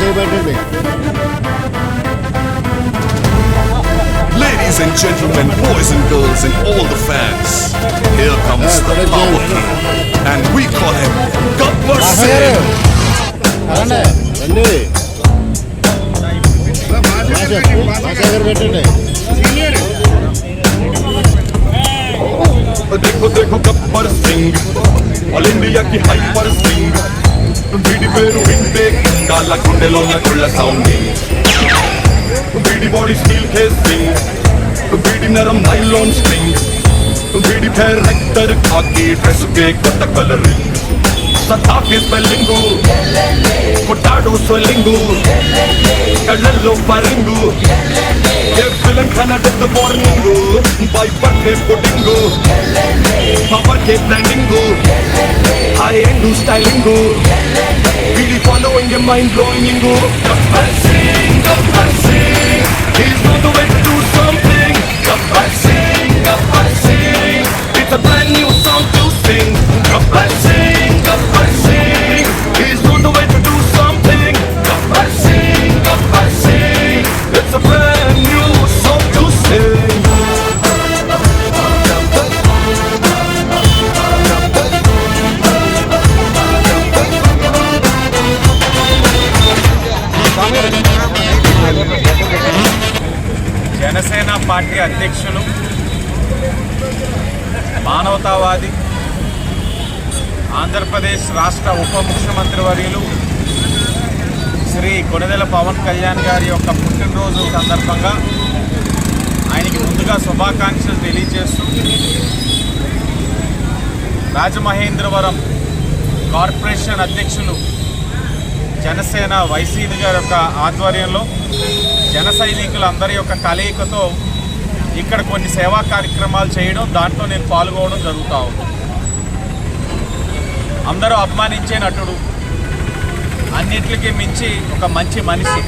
Ajay Bhatt's Ladies and gentlemen, boys and girls, and all the fans, here comes the power king, and we call him Gabbar Singh. देखो देखो Gabbar Singh all India की hyper Singh వీడి పేరు వింటే కాళ్ళ గుండెలో కుళ్ళ సౌండింగ్ వీడి బాడీ స్టీల్ కేసింగ్ వీడి నరం నైలాన్ స్ట్రింగ్ వీడి పేరు రెక్టర్ కాకి డ్రెస్ కే కొత్త కలరింగ్ సతాకి స్పెల్లింగు కొట్టాడు స్వెల్లింగు కళ్ళల్లో పరింగు ಎವ್ವಿಲನ್ ಕನ್ನಡದ ಮಾರ್ನಿಂಗು ಬೈಪಟ್ಟೆ ಫುಟಿಂಗು ಪವರ್ಗೆ ಬ್ರ್ಯಾಂಡಿಂಗು ಹೈ ಎಂಡು ಸ್ಟೈಲಿಂಗು ಬಿಡಿ following a mind drawing Gabbar Singh Gabbar Singh is not the way to do something Gabbar Singh Gabbar Singh it's a brand new song to sing Gabbar Singh Andhra Pradesh రాష్ట్ర ఉప ముఖ్యమంత్రి వర్యులు శ్రీ కొనదెల పవన్ కళ్యాణ్ గారి యొక్క పుట్టినరోజు సందర్భంగా ఆయనకి ముందుగా శుభాకాంక్షలు తెలియజేస్తూ రాజమహేంద్రవరం కార్పొరేషన్ అధ్యక్షులు జనసేన వైసీపీ గారి యొక్క ఆధ్వర్యంలో జన సైనికులందరి యొక్క కలయికతో ఇక్కడ కొన్ని సేవా కార్యక్రమాలు చేయడం దాంట్లో నేను పాల్గొనడం జరుగుతూ ఉంది. అందరూ అభిమానించే నటుడు. అన్నిటికీ మించి ఒక మంచి మనిషి.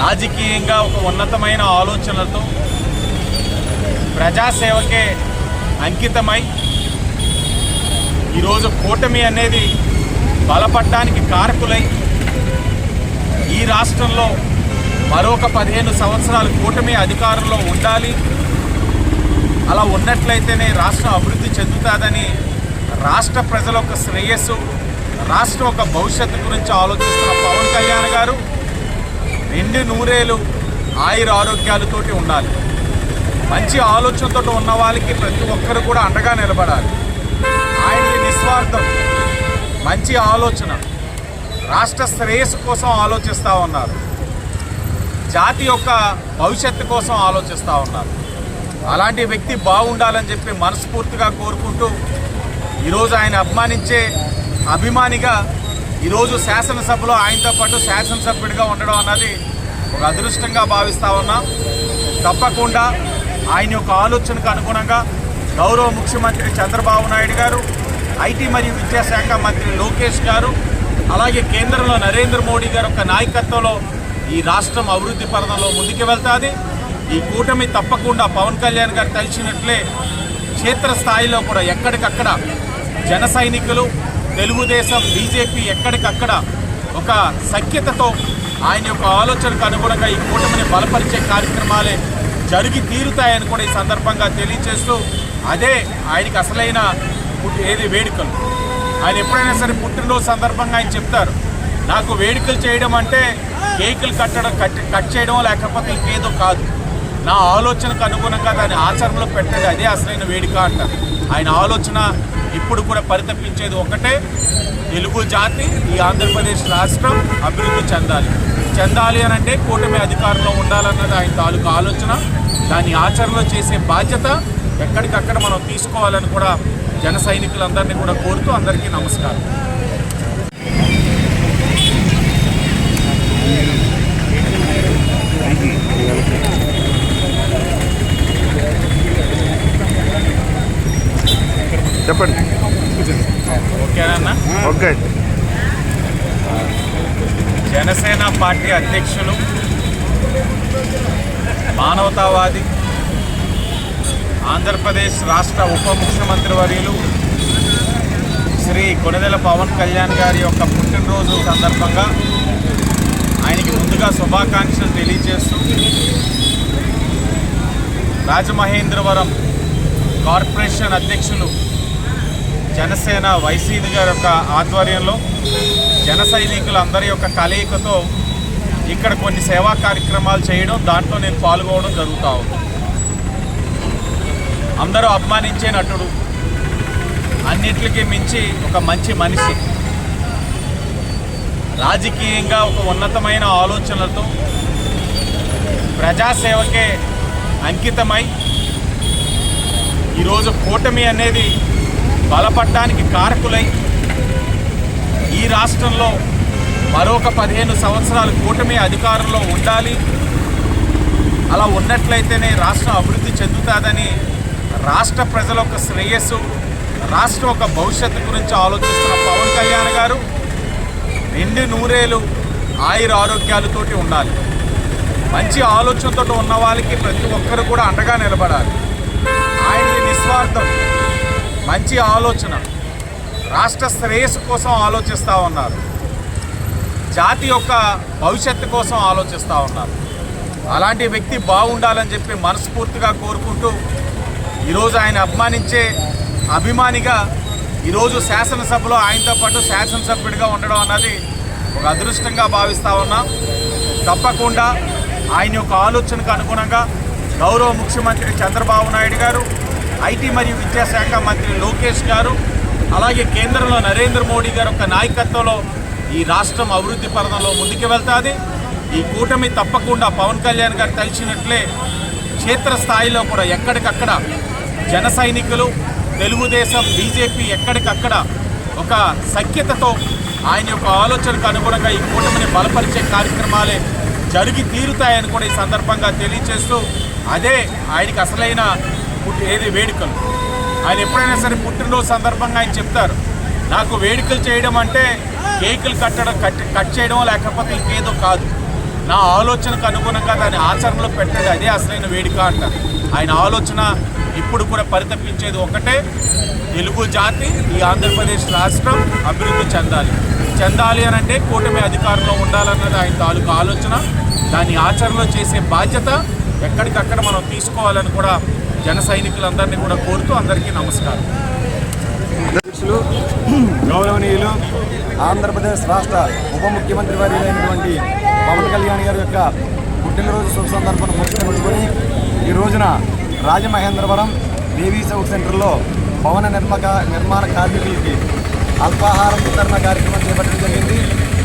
రాజకీయంగా ఒక ఉన్నతమైన ఆలోచనలతో ప్రజాసేవకే అంకితమై ఈరోజు కూటమి అనేది బలపడడానికి కారకులై ఈ రాష్ట్రంలో మరొక పదిహేను సంవత్సరాలు కూటమి అధికారంలో ఉండాలి. అలా ఉన్నట్లయితేనే రాష్ట్రం అభివృద్ధి చెందుతుందని రాష్ట్ర ప్రజల యొక్క శ్రేయస్సు రాష్ట్రం యొక్క భవిష్యత్తు గురించి ఆలోచిస్తున్న పవన్ కళ్యాణ్ గారు రెండు నూరేలు ఆయుర ఆరోగ్యాలతోటి ఉండాలి. మంచి ఆలోచనతో ఉన్న వాళ్ళకి ప్రతి ఒక్కరు కూడా అండగా నిలబడాలి. ఆయన నిస్వార్థం మంచి ఆలోచన రాష్ట్ర శ్రేయస్సు కోసం ఆలోచిస్తూ ఉన్నారు. జాతి యొక్క భవిష్యత్తు కోసం ఆలోచిస్తూ ఉన్నారు. అలాంటి వ్యక్తి బాగుండాలని చెప్పి మనస్ఫూర్తిగా కోరుకుంటూ ఈరోజు ఆయన అభిమానించే అభిమానిగా ఈరోజు శాసనసభలో ఆయనతో పాటు శాసనసభ్యుడిగా ఉండడం అన్నది ఒక అదృష్టంగా భావిస్తా ఉన్నాం. తప్పకుండా ఆయన యొక్క ఆలోచనకు అనుగుణంగా గౌరవ ముఖ్యమంత్రి చంద్రబాబు నాయుడు గారు ఐటీ మరియు విద్యాశాఖ మంత్రి లోకేష్ గారు అలాగే కేంద్రంలో నరేంద్ర మోడీ గారి యొక్క నాయకత్వంలో ఈ రాష్ట్రం అభివృద్ధి పథంలో ముందుకు వెళ్తుంది. ఈ కూటమి తప్పకుండా పవన్ కళ్యాణ్ గారు తెలిసినట్లే క్షేత్రస్థాయిలో కూడా ఎక్కడికక్కడ జన సైనికులు తెలుగుదేశం బీజేపీ ఎక్కడికక్కడ ఒక సఖ్యతతో ఆయన యొక్క ఆలోచనకు అనుగుణంగా ఈ కూటమిని బలపరిచే కార్యక్రమాలే జరిగి తీరుతాయని కూడా ఈ సందర్భంగా తెలియజేస్తూ అదే ఆయనకి అసలైన ఏది వేడుకలు. ఆయన ఎప్పుడైనా సరే పుట్టినరోజు సందర్భంగా ఆయన చెప్తారు నాకు వేడుకలు చేయడం అంటే కేకులు కట్టడం కట్ కట్ చేయడం లేకపోతే ఇంకేదో కాదు. నా ఆలోచనకు అనుగుణంగా దాన్ని ఆచరణలో పెట్టేది అదే అసలైన వేడుక అంటారు. ఆయన ఆలోచన ఇప్పుడు కూడా పరితపించేది ఒకటే తెలుగు జాతి ఈ ఆంధ్రప్రదేశ్ రాష్ట్రం అభివృద్ధి చెందాలి. చెందాలి అని అంటే కూటమి అధికారంలో ఉండాలన్నది ఆయన తాలూకు ఆలోచన. దాన్ని ఆచరణలో చేసే బాధ్యత ఎక్కడికక్కడ మనం తీసుకోవాలని కూడా జన సైనికులందరినీ కూడా కోరుతూ అందరికీ నమస్కారం. చెప్పండి. ఓకేనా ఓకే జనసేన పార్టీ అధ్యక్షులు మానవతావాది ఆంధ్రప్రదేశ్ రాష్ట్ర ఉప ముఖ్యమంత్రి వర్యులు శ్రీ శ్రీ కొనదెల పవన్ కళ్యాణ్ గారి యొక్క పుట్టినరోజు సందర్భంగా ఆయనకి ముందుగా శుభాకాంక్షలు తెలియజేస్తూ రాజమహేంద్రవరం కార్పొరేషన్ అధ్యక్షులు జనసేన వైసీపీ గారి యొక్క ఆధ్వర్యంలో జన సైనికులందరి యొక్క కలయికతో ఇక్కడ కొన్ని సేవా కార్యక్రమాలు చేయడం దాంట్లో నేను పాల్గొనడం జరుగుతూ ఉంది. అందరూ అభిమానించే నటుడు అన్నిటికీ మించి ఒక మంచి మనిషి. రాజకీయంగా ఒక ఉన్నతమైన ఆలోచనలతో ప్రజాసేవకే అంకితమై ఈరోజు కూటమి అనేది బలపడ్డానికి కారకులై ఈ రాష్ట్రంలో మరొక పదిహేను సంవత్సరాలు కూటమి అధికారంలో ఉండాలి. అలా ఉన్నట్లయితేనే రాష్ట్రం అభివృద్ధి చెందుతుందని రాష్ట్ర ప్రజల యొక్క శ్రేయస్సు రాష్ట్రం యొక్క భవిష్యత్తు గురించి ఆలోచిస్తున్న పవన్ కళ్యాణ్ గారు రెండు నూరేలు ఆయుర ఆరోగ్యాలతోటి ఉండాలి. మంచి ఆలోచనతో ఉన్న వాళ్ళకి ప్రతి ఒక్కరు కూడా అండగా నిలబడాలి. ఆయన నిస్వార్థం. మంచి ఆలోచన. రాష్ట్ర శ్రేయస్సు కోసం ఆలోచిస్తూ ఉన్నారు. జాతి యొక్క భవిష్యత్తు కోసం ఆలోచిస్తూ ఉన్నారు. అలాంటి వ్యక్తి బాగుండాలని చెప్పి మనస్ఫూర్తిగా కోరుకుంటూ ఈరోజు ఆయన అభిమానించే అభిమానిగా ఈరోజు శాసనసభలో ఆయనతో పాటు శాసనసభ్యుడిగా ఉండడం అన్నది ఒక అదృష్టంగా భావిస్తూ ఉన్నాం. తప్పకుండా ఆయన యొక్క ఆలోచనకు అనుగుణంగా గౌరవ ముఖ్యమంత్రి చంద్రబాబు నాయుడు గారు ఐటీ మరియు విద్యాశాఖ మంత్రి లోకేష్ గారు అలాగే కేంద్రంలో నరేంద్ర మోడీ గారు యొక్క నాయకత్వంలో ఈ రాష్ట్రం అభివృద్ధి పరంలో ముందుకు వెళ్తుంది. ఈ కూటమి తప్పకుండా పవన్ కళ్యాణ్ గారు తెలిసినట్లే క్షేత్రస్థాయిలో కూడా ఎక్కడికక్కడ జన సైనికులు తెలుగుదేశం బీజేపీ ఎక్కడికక్కడ ఒక సఖ్యతతో ఆయన యొక్క ఆలోచనకు అనుగుణంగా ఈ కూటమిని బలపరిచే కార్యక్రమాలే జరిగి తీరుతాయని కూడా ఈ సందర్భంగా తెలియజేస్తూ అదే ఆయనకి అసలైన ఏది వేడుకలు. ఆయన ఎప్పుడైనా సరే పుట్టినరోజు సందర్భంగా ఆయన చెప్తారు నాకు వేడుకలు చేయడం అంటే కేకులు కట్టడం కట్ కట్ చేయడం లేకపోతే ఇంకేదో కాదు. నా ఆలోచనకు అనుగుణంగా దాన్ని ఆచరణలో పెట్టేది అదే అసలైన వేడుక అంటారు. ఆయన ఆలోచన ఇప్పుడు కూడా పరితపించేది ఒకటే తెలుగు జాతి ఈ ఆంధ్రప్రదేశ్ రాష్ట్రం అభివృద్ధి చెందాలి. చెందాలి అని అంటే కూటమి అధికారంలో ఉండాలన్నది ఆయన తాలూకు ఆలోచన. దాన్ని ఆచరణలో చేసే బాధ్యత ఎక్కడికక్కడ మనం తీసుకోవాలని కూడా జన సైనికులందరినీ కూడా కోరుతూ అందరికీ నమస్కారం. అధ్యక్షులు గౌరవనీయులు ఆంధ్రప్రదేశ్ రాష్ట్ర ఉప ముఖ్యమంత్రి వారైనటువంటి పవన్ కళ్యాణ్ గారి యొక్క పుట్టినరోజు శుభ సందర్భం పురస్కరించుకొని ఈ రోజున రాజమహేంద్రవరం దేవీ చౌక్ సెంటర్లో భవన నిర్మక నిర్మాణ కార్మికులకి అల్పాహారం వితరణ కార్యక్రమం చేపట్టడం జరిగింది.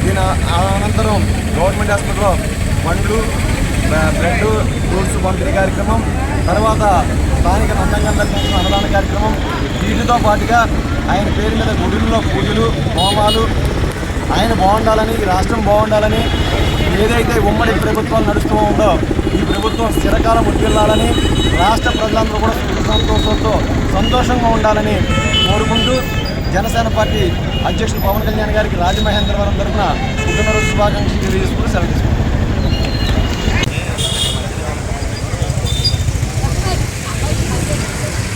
దీని అనంతరం గవర్నమెంట్ హాస్పిటల్లో పండ్లు బ- బ్రెడ్ ఫ్రూట్స్ పంపిణీ కార్యక్రమం తర్వాత స్థానిక నందంగంధ సంస్థ అన్నదాన కార్యక్రమం. వీటితో పాటుగా ఆయన పేరు మీద గుడుల్లో పూజలు హోమాలు. ఆయన బాగుండాలని ఈ రాష్ట్రం బాగుండాలని ఏదైతే ఉమ్మడి ప్రభుత్వాలు నడుస్తూ ఉందో ఈ ప్రభుత్వం స్థిరకాలం ఉద్యోగాలని రాష్ట్ర ప్రజలందరూ కూడా సుఖ సంతోషంతో సంతోషంగా ఉండాలని కోరుకుంటూ జనసేన పార్టీ అధ్యక్షుడు పవన్ కళ్యాణ్ గారికి రాజమహేంద్రవరం తరఫున పుట్టినరోజు శుభాకాంక్షలు తెలియజేసుకుంటూ సెలవు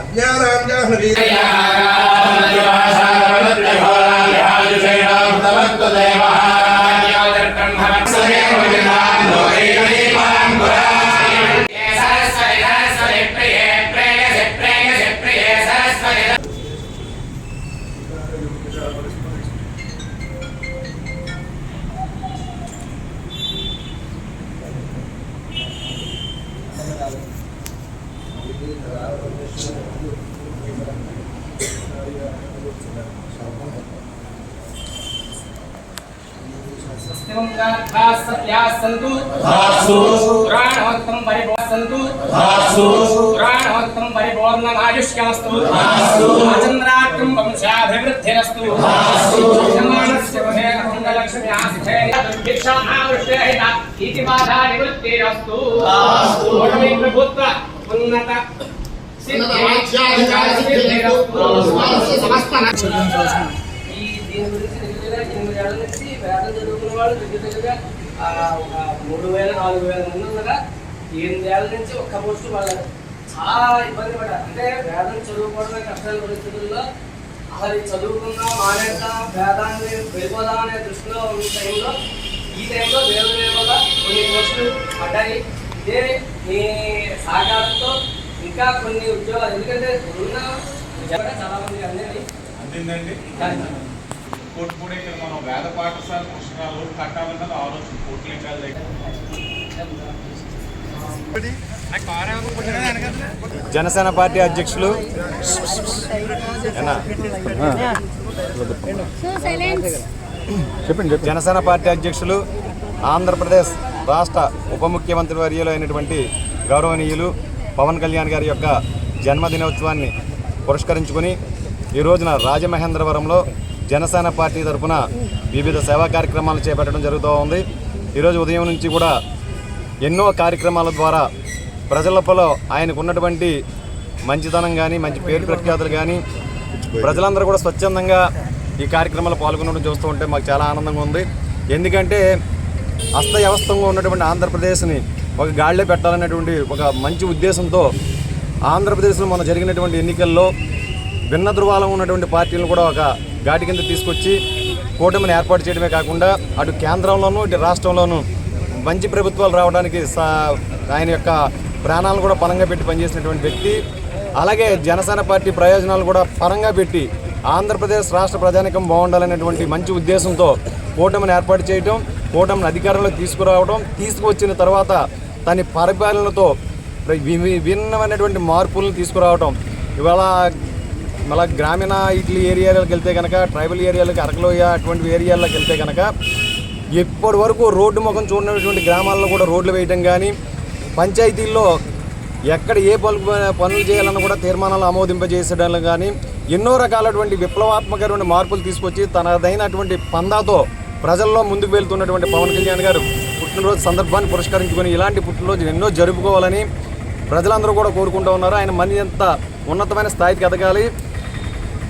अज्ञानान्या हृदयाः सन्तु पुराणोत्तम परिपूर्णन्तु पुराणोत्तम परिपूर्णमायुष्यमस्तु चन्द्राक्रम वंशाभिवृद्धिरस्तु यजमानस्य गृहे अखण्डलक्ष्मी आस्थे भिक्षामावृष्टेहिता इति बाधा निवृत्तिरस्तु ओटमे प्रभुत्व उन्नत ఈ వాళ్ళు దగ్గర దగ్గరగా మూడు వేల నాలుగు వేల మంది ఉండగా ఎనిమిది ఏళ్ళ నుంచి ఒక్క పోస్టు వాళ్ళు చాలా ఇబ్బంది పడ్డారు. అంటే వేదం చదువుకోవడమే కష్టాల పరిస్థితుల్లో అసలు చదువుకుందాం మానేద్దాం వేదాన్ని వెళ్ళిపోదాం అనే దృష్టిలో ఉన్న టైంలో ఈ టైంలో వేరు వేరుగా కొన్ని పోస్టులు పడ్డాయి. ఇదే మీ సహకారంతో ఇంకా కొన్ని ఉద్యోగాలు ఎందుకంటే ఉన్న చాలా మంది అందేది అందిందండి. కోటిపూడి ఇక్కడ మనం వేద పాఠశాల పుస్తకాలు కట్టాలన్నది ఆలోచన. కోట్లింగాల దగ్గర జనసేన పార్టీ అధ్యక్షులు? చెప్పండి. జనసేన పార్టీ అధ్యక్షులు ఆంధ్రప్రదేశ్ రాష్ట్ర ఉప ముఖ్యమంత్రి వర్యులు అయినటువంటి గౌరవనీయులు పవన్ కళ్యాణ్ గారి యొక్క జన్మదినోత్సవాన్ని పురస్కరించుకొని ఈ రోజున రాజమహేంద్రవరంలో జనసేన పార్టీ తరఫున వివిధ సేవా కార్యక్రమాలు చేపట్టడం జరుగుతూ ఉంది. ఈరోజు ఉదయం నుంచి కూడా ఎన్నో కార్యక్రమాల ద్వారా ప్రజలలో ఆయనకు ఉన్నటువంటి మంచితనం కానీ మంచి పేరు ప్రఖ్యాతులు కానీ ప్రజలందరూ కూడా స్వచ్ఛందంగా ఈ కార్యక్రమాలు పాల్గొనడం చూస్తూ ఉంటే మాకు చాలా ఆనందంగా ఉంది. ఎందుకంటే అస్తవ్యవస్థంగా ఉన్నటువంటి ఆంధ్రప్రదేశ్ని ఒక గాడిలో పెట్టాలనేటువంటి ఒక మంచి ఉద్దేశంతో ఆంధ్రప్రదేశ్లో మన జరిగినటువంటి ఎన్నికల్లో భిన్న ధృవాలం ఉన్నటువంటి పార్టీలను కూడా ఒక ఘాటి కింద తీసుకొచ్చి కూటమిని ఏర్పాటు చేయడమే కాకుండా అటు కేంద్రంలోనూ ఇటు రాష్ట్రంలోనూ మంచి ప్రభుత్వాలు రావడానికి సా- ఆయన యొక్క ప్రాణాలను కూడా పరంగా పెట్టి పనిచేసినటువంటి వ్యక్తి అలాగే జనసేన పార్టీ ప్రయోజనాలు కూడా పరంగా పెట్టి ఆంధ్రప్రదేశ్ రాష్ట్ర ప్రజానికం బాగుండాలనేటువంటి మంచి ఉద్దేశంతో కూటమిని ఏర్పాటు చేయడం కూటమిని అధికారంలో తీసుకురావడం తీసుకువచ్చిన తర్వాత తన పరిపాలనతో విభిన్నమైనటువంటి భిన్నమైనటువంటి మార్పులను తీసుకురావడం ఇవాళ మళ్ళా గ్రామీణ ఇట్లీ ఏరియాలకు వెళ్తే కనుక ట్రైబల్ ఏరియాలకు అరకలోయ అటువంటి ఏరియాలకు వెళ్తే కనుక ఇప్పటి వరకు రోడ్డు ముఖం చూడనటువంటి గ్రామాల్లో కూడా రోడ్లు వేయటం కానీ పంచాయతీల్లో ఎక్కడ ఏ పనులు పనులు చేయాలన్నా కూడా తీర్మానాలు ఆమోదింపజేసడం కానీ ఎన్నో రకాలటువంటి విప్లవాత్మకమైన మార్పులు తీసుకొచ్చి తనదైనటువంటి పందాతో ప్రజల్లో ముందుకు వెళ్తున్నటువంటి పవన్ కళ్యాణ్ గారు పుట్టినరోజు సందర్భాన్ని పురస్కరించుకొని ఇలాంటి పుట్టినరోజు ఎన్నో జరుపుకోవాలని ప్రజలందరూ కూడా కోరుకుంటూ ఉన్నారు. ఆయన మరింత ఎంత ఉన్నతమైన స్థాయికి ఎదగాలి.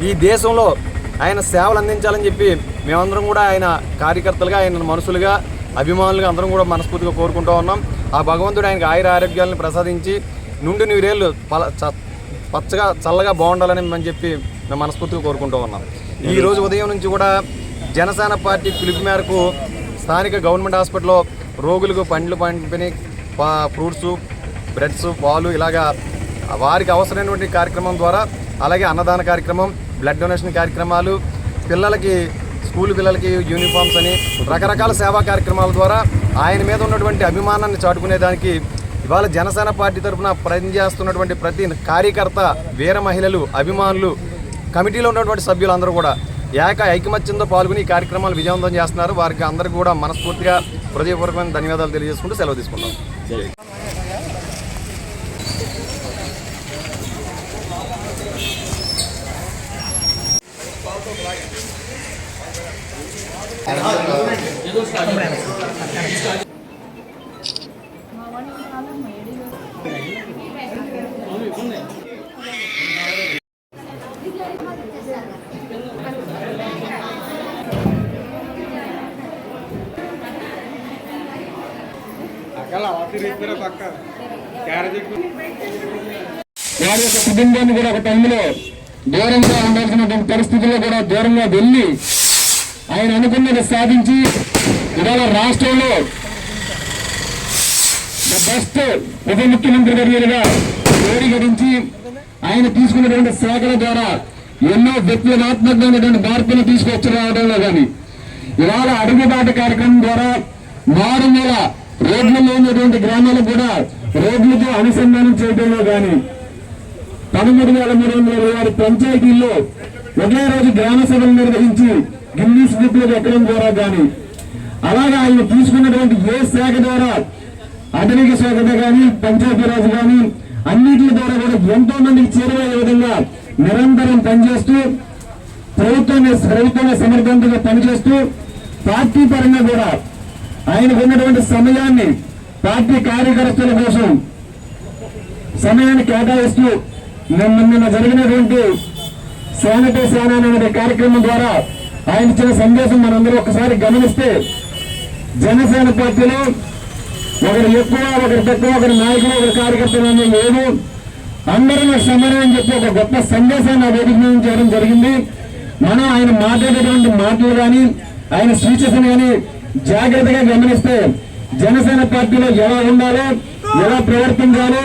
ఈ దేశంలో ఆయన సేవలు అందించాలని చెప్పి మేమందరం కూడా ఆయన కార్యకర్తలుగా ఆయన మనుషులుగా అభిమానులుగా అందరం కూడా మనస్ఫూర్తిగా కోరుకుంటూ ఉన్నాం. ఆ భగవంతుడు ఆయనకు ఆయుర ఆరోగ్యాలను ప్రసాదించి నుండి నీరేళ్ళు పల చ- పచ్చగా చల్లగా బాగుండాలని అని చెప్పి మేము మనస్ఫూర్తిగా కోరుకుంటూ ఉన్నాం. ఈ రోజు ఉదయం నుంచి కూడా జనసేన పార్టీ పిలుపు మేరకు స్థానిక గవర్నమెంట్ హాస్పిటల్లో రోగులకు పండ్లు పంపిణీ పా- ఫ్రూట్స్ బ్రెడ్స్ పాలు ఇలాగా వారికి అవసరమైనటువంటి కార్యక్రమం ద్వారా అలాగే అన్నదాన కార్యక్రమం బ్లడ్ డొనేషన్ కార్యక్రమాలు పిల్లలకి స్కూల్ పిల్లలకి యూనిఫామ్స్ అని రకరకాల సేవా కార్యక్రమాల ద్వారా ఆయన మీద ఉన్నటువంటి అభిమానాన్ని చాటుకునేదానికి ఇవాళ జనసేన పార్టీ తరఫున పనిచేస్తున్నటువంటి ప్రతి కార్యకర్త వీర మహిళలు అభిమానులు కమిటీలో ఉన్నటువంటి సభ్యులందరూ కూడా ఏక ఐకమత్యంతో పాల్గొని ఈ కార్యక్రమాలు విజయవంతం చేస్తున్నారు. వారికి అందరికీ కూడా మనస్ఫూర్తిగా హృదయపూర్వకమైన ధన్యవాదాలు తెలియజేసుకుంటూ సెలవు తీసుకుంటాం వారి యొక్క కుటుంబాన్ని కూడా ఒక టైంలో దూరంగా ఉండాల్సినటువంటి పరిస్థితుల్లో కూడా దూరంగా వెళ్ళి ఆయన అనుకున్నది సాధించి ఇవాళ రాష్ట్రంలో బెస్ట్ ఉప ముఖ్యమంత్రి వర్యులుగా పేరు గడించి ఆయన తీసుకున్నటువంటి శాఖల ద్వారా ఎన్నో విప్లవాత్మకమైనటువంటి మార్పులు తీసుకొచ్చి రావడంలో కానీ ఇవాళ అడుగుబాటు కార్యక్రమం ద్వారా మారుమూల రోడ్లలో ఉన్నటువంటి గ్రామాలకు కూడా రోడ్లతో అనుసంధానం చేయడంలో కానీ పదమూడు వేల మూడు వందల ఇరవై ఆరు పంచాయతీల్లో ఒకే రోజు గ్రామ సభలు నిర్వహించి ఇంగ్లీష్ బుక్లో ఎక్కడం ద్వారా కానీ అలాగే ఆయన తీసుకున్నటువంటి ఏ శాఖ ద్వారా ఆధునిక శాఖ కానీ పంచాయతీరాజ్ కానీ అన్నిటి ద్వారా కూడా ఎంతో మందికి చేరువయ్యే విధంగా నిరంతరం పనిచేస్తూ ప్రభుత్వాన్ని ప్రభుత్వాన్ని సమర్థవంతంగా పనిచేస్తూ పార్టీ పరంగా కూడా ఆయనకు ఉన్నటువంటి సమయాన్ని పార్టీ కార్యకర్తల కోసం సమయాన్ని కేటాయిస్తూ నిన్న నిన్న జరిగినటువంటి సేనటే సేన అనే కార్యక్రమం ద్వారా ఆయన ఇచ్చిన సందేశం మనందరూ ఒకసారి గమనిస్తే జనసేన పార్టీలో ఒకరు ఎక్కువ ఒకరు తక్కువ ఒకరు నాయకులు ఒకరు కార్యకర్తలు అనేది లేదు. అందరం సమరం అని చెప్పి ఒక గొప్ప సందేశాన్ని ఆ వేదిక మీద చేయడం జరిగింది. మనం ఆయన మాట్లాడేటువంటి మాటలు కానీ ఆయన సూచన కానీ జాగ్రత్తగా గమనిస్తే జనసేన పార్టీలో ఎలా ఉండాలో ఎలా ప్రవర్తించాలో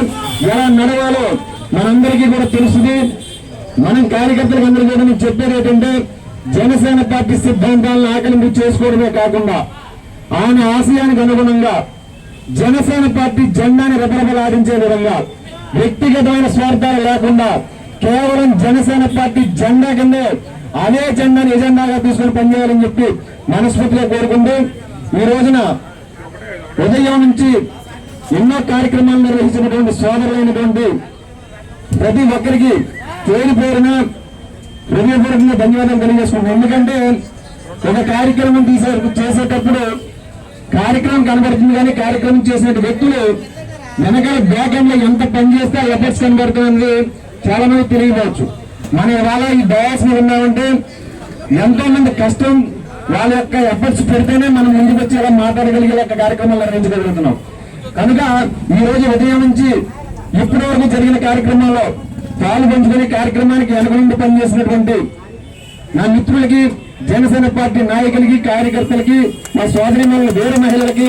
ఎలా నడవాలో మనందరికీ కూడా తెలుస్తుంది. మనం కార్యకర్తలకు అందరికీ కూడా చెప్పేది ఏంటంటే జనసేన పార్టీ సిద్ధాంతాలను ఆకలింపు చేసుకోవడమే కాకుండా ఆయన ఆశయానికి అనుగుణంగా జనసేన పార్టీ జెండాని రెపరెపలాడించే విధంగా వ్యక్తిగతమైన స్వార్థాలు లేకుండా కేవలం జనసేన పార్టీ జెండా కిందే అదే జెండాని ఎజెండాగా తీసుకుని పనిచేయాలని చెప్పి మనస్ఫూర్తిగా కోరుకుంటూ ఈ రోజున ఉదయం నుంచి ఎన్నో కార్యక్రమాలు నిర్వహించినటువంటి సోదరులైనటువంటి ప్రతి ఒక్కరికి పేరు పేరున హృదయపూర్వకంగా ధన్యవాదాలు తెలియజేసుకుంటున్నాం ఎందుకంటే ఒక కార్యక్రమం తీసే చేసేటప్పుడు కార్యక్రమం కనబడుతుంది కానీ కార్యక్రమం చేసిన వ్యక్తులు వెనకాల బ్యాక్ ఎండ్లో ఎంత పని చేస్తే ఆ ఎఫర్ట్స్ కనబడుతుంది చాలా మంది తెలియవచ్చు మనం ఇవాళ ఈ డయాస్ మీద ఉన్నామంటే ఎంతో మంది కష్టం వాళ్ళ యొక్క ఎఫర్ట్స్ పెడితేనే మనం ముందుకు వచ్చి ఇలా మాట్లాడగలిగే ఒక కార్యక్రమాలు నిర్వహించగలుగుతున్నాం. కనుక ఈ రోజు ఉదయం నుంచి ఇప్పటి వరకు జరిగిన కార్యక్రమంలో పాలు పంచుకునే కార్యక్రమానికి వెనక పనిచేసినటువంటి నా మిత్రులకి జనసేన పార్టీ నాయకులకి కార్యకర్తలకి మా సోదరి వేరే మహిళలకి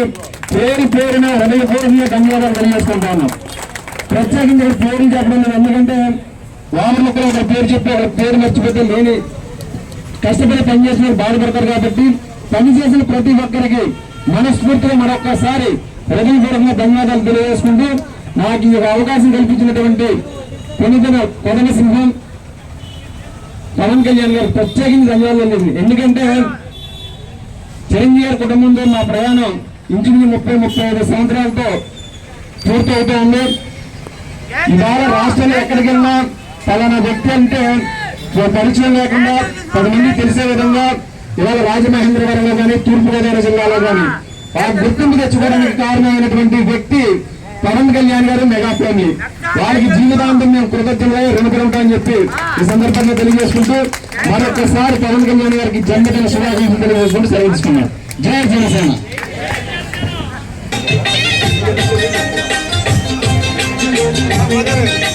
పేరు పేరున హృదయపూర్వకంగా ధన్యవాదాలు తెలియజేసుకుంటా ఉన్నాం. ప్రత్యేకించి ఇక్కడ పేర్లు చెప్పడం ఎందుకంటే వామన ఒక పేరు చెప్పి ఒక పేరు మర్చిపోతే లేని కష్టపడి పనిచేసిన బాధపడతారు కాబట్టి పనిచేసిన ప్రతి ఒక్కరికి మనస్ఫూర్తిగా మరొక్కసారి హృదయపూర్వకంగా ధన్యవాదాలు తెలియజేసుకుంటూ నాకు ఈ అవకాశం కల్పించినటువంటి కొనిదన కొదన సింహం పవన్ కళ్యాణ్ గారు ప్రత్యేకించి ధన్యవాదాలు ఎందుకంటే చిరంజీవి కుటుంబంతో మా ప్రయాణం ఇంచుమించి ముప్పై ముప్పై ఐదు సంవత్సరాలతో పూర్తవుతూ ఉంది. ఇవాళ రాష్ట్రంలో ఎక్కడికి వెళ్ళినా పలానా వ్యక్తి అంటే ఓ పరిచయం లేకుండా పది మంది తెలిసే విధంగా ఇవాళ రాజమహేంద్రవరంలో కానీ తూర్పుగోదావరి జిల్లాలో కానీ ఆ గుర్తింపు తెచ్చుకోవడానికి కారణమైనటువంటి వ్యక్తి పవన్ కళ్యాణ్ గారు మెగా ఫ్యామిలీ. వారికి జీవితాంతం మేము కృతజ్ఞతగా రుణపడి ఉంటామని చెప్పి ఈ సందర్భంగా తెలియజేసుకుంటూ మరొకసారి పవన్ కళ్యాణ్ గారికి జన్మదిన శుభాకాంక్షలు తెలియజేసుకుంటూ సెలవు జయ జై జనసేన. జన